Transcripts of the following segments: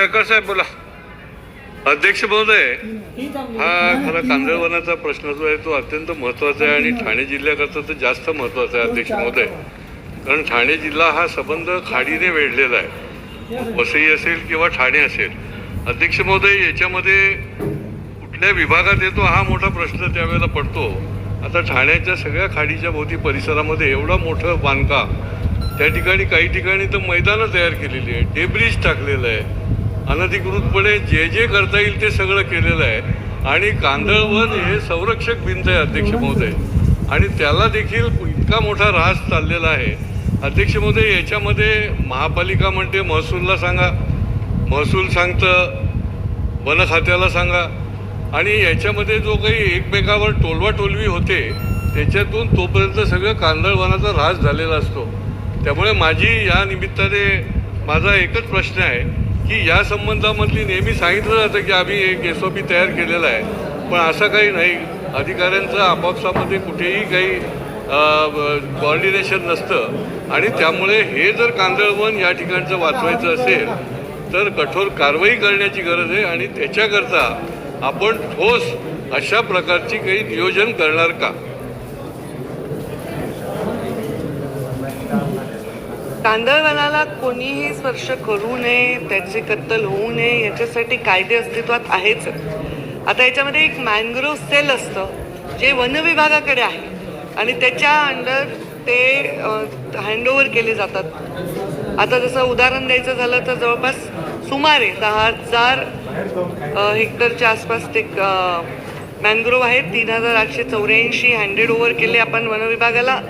केळकर साहेब बोला. अध्यक्ष महोदय हा खरा कांदळवनाचा प्रश्न जो आहे तो अत्यंत महत्त्वाचा आहे आणि ठाणे जिल्ह्याकरता तर जास्त महत्त्वाचा आहे अध्यक्ष महोदय. कारण ठाणे जिल्हा हा संबंध खाडीने वेढलेला आहे. वसई असेल किंवा ठाणे असेल. अध्यक्ष महोदय याच्यामध्ये कुठल्या विभागात येतो हा मोठा प्रश्न त्यावेळेला पडतो. आता ठाण्याच्या सगळ्या खाडीच्या भोवती परिसरामध्ये एवढं मोठं बांधकाम त्या ठिकाणी काही ठिकाणी तर मैदानं तयार केलेली आहे डेब्रिज टाकलेलं आहे. अनधिकृतपणे जे जे करता येईल ते सगळं केलेलं आहे. आणि कांदळवन हे संरक्षक भिंत आहे अध्यक्ष महोदय. आणि त्याला देखील इतका मोठा ऱ्हास चाललेला आहे. अध्यक्ष महोदय याच्यामध्ये महापालिका म्हणते महसूलला सांगा. महसूल सांगतं वन खात्याला सांगा. आणि याच्यामध्ये जो काही एकमेकावर टोलवाटोलवी होते त्याच्यातून तोपर्यंत सगळं कांदळवनाचा ऱ्हास झालेला असतो. त्यामुळे माझी या निमित्ताने माझा एकच प्रश्न आहे. की या संबंधामधली नेहमी सांगितलं जातं की आम्ही एक एस ओ पी तयार केलेला आहे. पण असं काही नाही. अधिकाऱ्यांचं आपापसामध्ये कुठेही काही कॉर्डिनेशन नसतं. आणि त्यामुळे हे जर कांदळवन या ठिकाणचं वाचवायचं असेल तर कठोर कारवाई करण्याची गरज आहे आणि त्याच्याकरता आपण ठोस अशा प्रकारची काही नियोजन करणार का? कांदळवनाला कोणीही स्पर्श करू नये त्याची कत्तल होऊ नये याच्यासाठी कायदे अस्तित्वात आहेच. आता याच्यामध्ये एक मॅनग्रोव्ह सेल असतं जे वन विभागाकडे आहे. आणि त्याच्या अंडर ते हँडओव्हर केले जातात. आता जसं उदाहरण द्यायचं झालं तर जवळपास सुमारे दहा हजार हेक्टरच्या आसपास ते मॅनग्रोव्ह आहेत. तीन हजार आठशे चौऱ्याऐंशी हँडेड ओव्हर केले आपण वनविभागाला.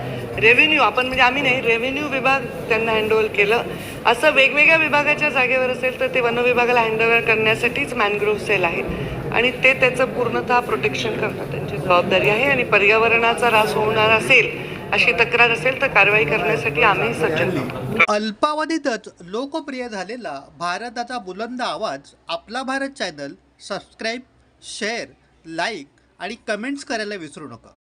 रेव्हेन्यू आपण म्हणजे आम्ही नाही रेव्हेन्यू विभाग त्यांना हँडओव्हर केलं. असं वेगवेगळ्या विभागाच्या जागेवर असेल तर ते वन विभागाला हँडओव्हर करण्यासाठीच मॅनग्रोव्ह सेल आहे. आणि ते त्याचं पूर्णतः प्रोटेक्शन करणं त्यांची जबाबदारी आहे आणि पर्यावरणाचा ऱ्हास होणार असेल अशी तक्रार असेल तर कारवाई करण्यासाठी आम्ही सज्ज अल्पावधीतच लोकप्रिय झालेला भारताचा बुलंद आवाज आपला Bharat channel subscribe share like आणि कमेंट्स करायला विसरू नका.